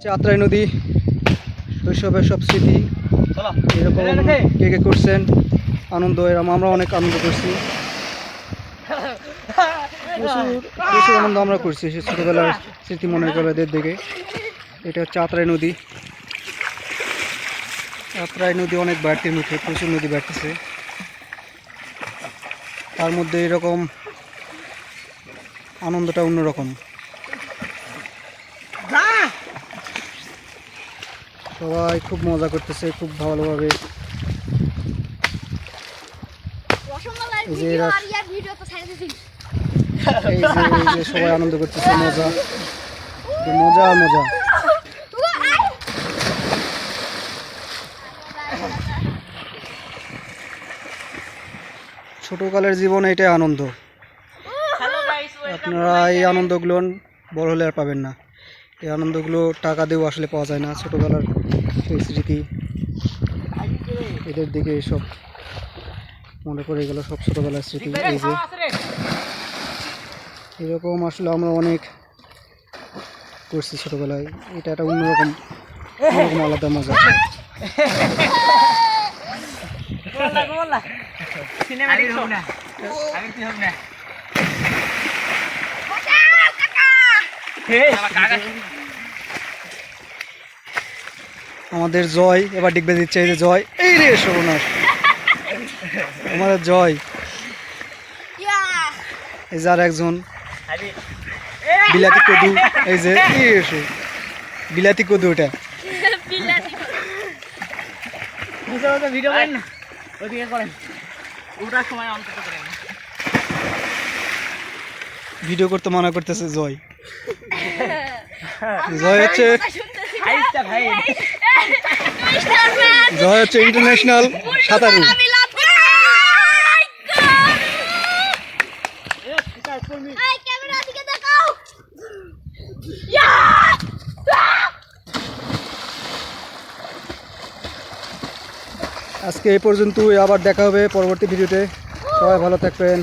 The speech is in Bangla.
চাত্রাই নদী, শৈশবের সব স্মৃতি, এরকম কে কে করছেন, আনন্দ এরকম আমরা অনেক আনন্দ করছি। প্রচুর আনন্দ আমরা করছি সে ছোটোবেলার স্মৃতি মনে করে এদের দিকে। এটা হচ্ছে আত্রাই নদী। আত্রাই নদী অনেক বাড়তির মুখে, প্রচুর নদী বাড়তেছে। তার মধ্যে এরকম আনন্দটা অন্যরকম। সবাই খুব মজা করতেছে খুব ভালোভাবে। সবাই আনন্দ করতেছে মজা। মজা আর মজা। ছোটকালের জীবন এটাই আনন্দ। আপনারা এই আনন্দগুলো বড় হলে আর পাবেন না। এই আনন্দগুলো টাকা দিয়েও আসলে পাওয়া যায় না। ছোটোবেলার সেই স্মৃতি এদের দিকে সব মনে পড়ে গেল সব ছোটোবেলার স্মৃতি। এই যে এরকম আসলে আমরা অনেক করছি ছোটোবেলায়। এটা একটা অন্যরকম অন্যরকম আলাদা মজা। আমাদের জয়, এবার ডিগবে দিচ্ছে এই যে জয়। এই রে সর্বনাশ। আমাদের জয়। এই যে আর একজন। বিলাতি কদু, এই যে বিলাতি কদু ওটা ভিডিও করতে মানা করতেছে জয়। জয় হচ্ছে জয় হচ্ছে ইন্টারন্যাশনাল সাঁতারু। এই ক্যামেরা দিকে দেখাও আজকে এই পর্যন্তই আবার দেখা হবে পরবর্তী ভিডিওতে। সবাই ভালো থাকবেন।